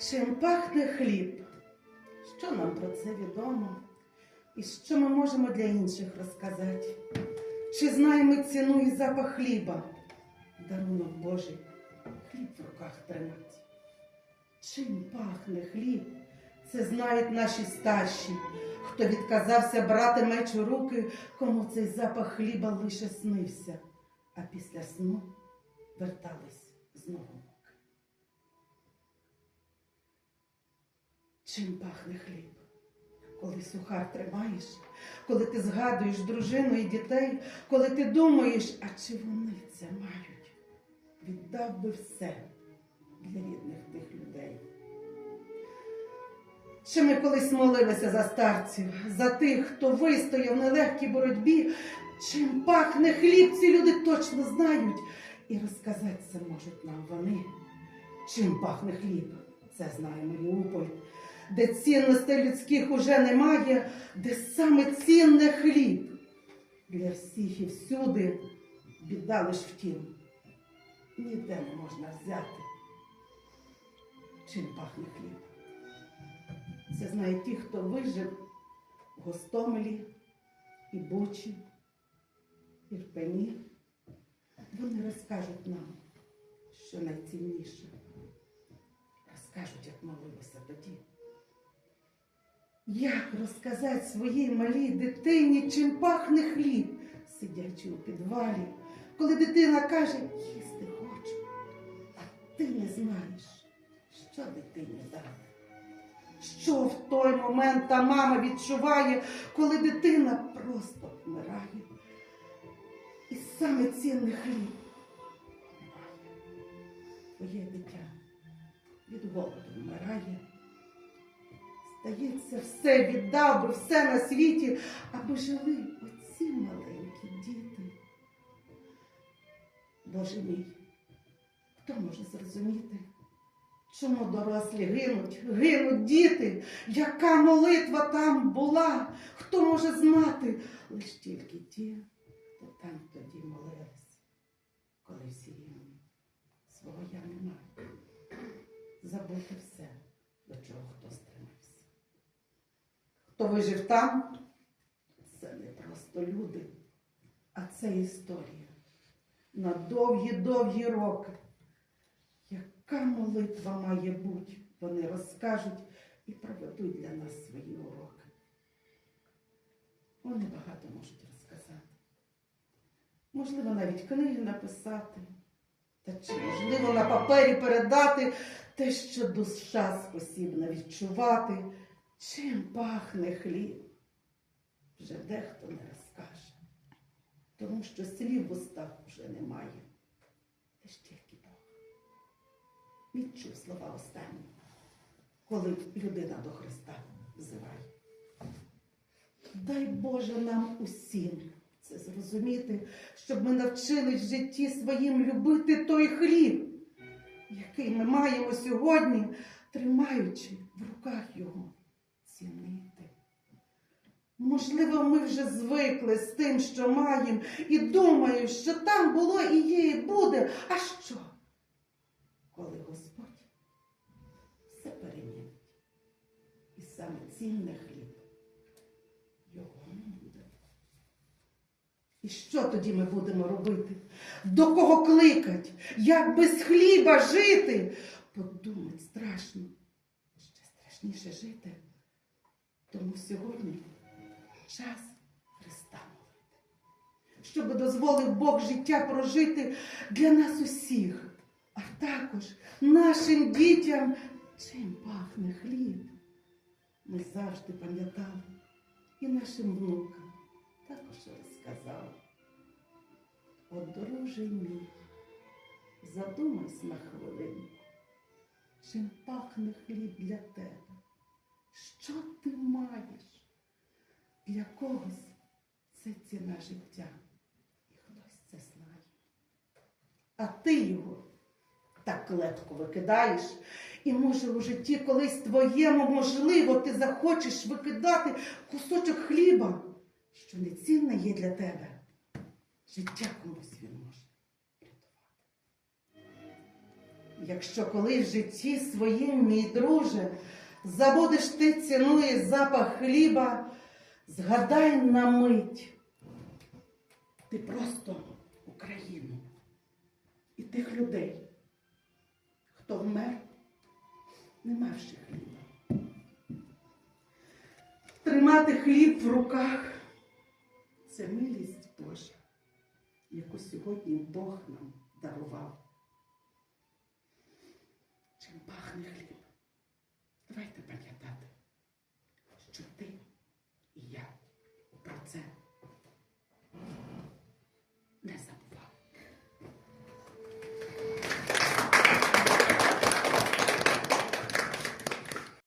Чим пахне хліб? Що нам про це відомо? І що ми можемо для інших розказати? Чи знаємо ціну і запах хліба? Дарунок Божий, хліб в руках тримати. Чим пахне хліб? Це знають наші старші, хто відказався брати меч у руки, кому цей запах хліба лише снився, а після сну вертались знову. Чим пахне хліб? Коли сухар тримаєш, коли ти згадуєш дружину і дітей, коли ти думаєш, а чи вони це мають? Віддав би все для рідних тих людей. Чи ми колись молилися за старців, за тих, хто вистояв в нелегкій боротьбі, чим пахне хліб, ці люди точно знають і розказати це можуть нам вони. Чим пахне хліб, це знає Маріуполь, де цінностей людських уже немає, де саме цінне хліб. Для всіх і всюди біда лиш втім, ніде не можна взяти. Чим пахне хліб? Це знають ті, хто вижив в Гостомелі і Бучі, і в Пені. Вони розкажуть нам, що найцінніше. Розкажуть, як молилися тоді. Як розказати своїй малій дитині, чим пахне хліб, сидячи у підвалі, коли дитина каже, їсти хочу, а ти не знаєш, що дитині дати. Що в той момент та мама відчуває, коли дитина просто вмирає. І саме цінний хліб вмирає. Твоє дитя від голоду вмирає. Здається, все віддав би, все на світі, аби жили оці маленькі діти. Боже мій, хто може зрозуміти? Чому дорослі гинуть, гинуть діти? Яка молитва там була? Хто може знати? Лиш тільки ті, хто там тоді молились, коли всі рівні. Свого я не маю. Забути все, до чого. Хто вижив там, це не просто люди, а це історія. На довгі-довгі роки. Яка молитва має бути, вони розкажуть і проведуть для нас свої уроки. Вони багато можуть розказати. Можливо, навіть книги написати, та чи можливо на папері передати те, що душа спосібна відчувати, чим пахне хліб. Вже дехто не розкаже, тому що слів в устах вже немає. Лиш тільки Бог відчув слова останні, коли людина до Христа взиває. Дай Боже нам усім це зрозуміти, щоб ми навчились в житті своїм любити той хліб, який ми маємо сьогодні, тримаючи в руках його цінити. Можливо, ми вже звикли з тим, що маємо, і думаємо, що там було і є, і буде. А що? коли Господь все перемінить. І саме цінне хліб його не буде. І що тоді ми будемо робити? До кого кликать? Як без хліба жити? Подумать страшно. Ще страшніше жити. Тому сьогодні час Христа молити. Щоб дозволив Бог життя прожити для нас усіх а також нашим дітям, чим пахне хліб. Ми завжди пам'ятали і нашим внукам також розказали. От, друже мій, задумайся на хвилину, чим пахне хліб для тебе. Що ти маєш? Для когось це ціна життя, і хтось це знає. А ти його так легко викидаєш. І може у житті колись твоєму, можливо, ти захочеш викидати кусочок хліба, що нецінне є для тебе. Життя комусь він може рятувати. якщо коли в житті своїм, мій друже, забудеш ти ціну і запах хліба, згадай на мить. Ти просто Україну і тих людей, хто вмер, не мавши хліба. Тримати хліб в руках це милість Божа, яку сьогодні Бог нам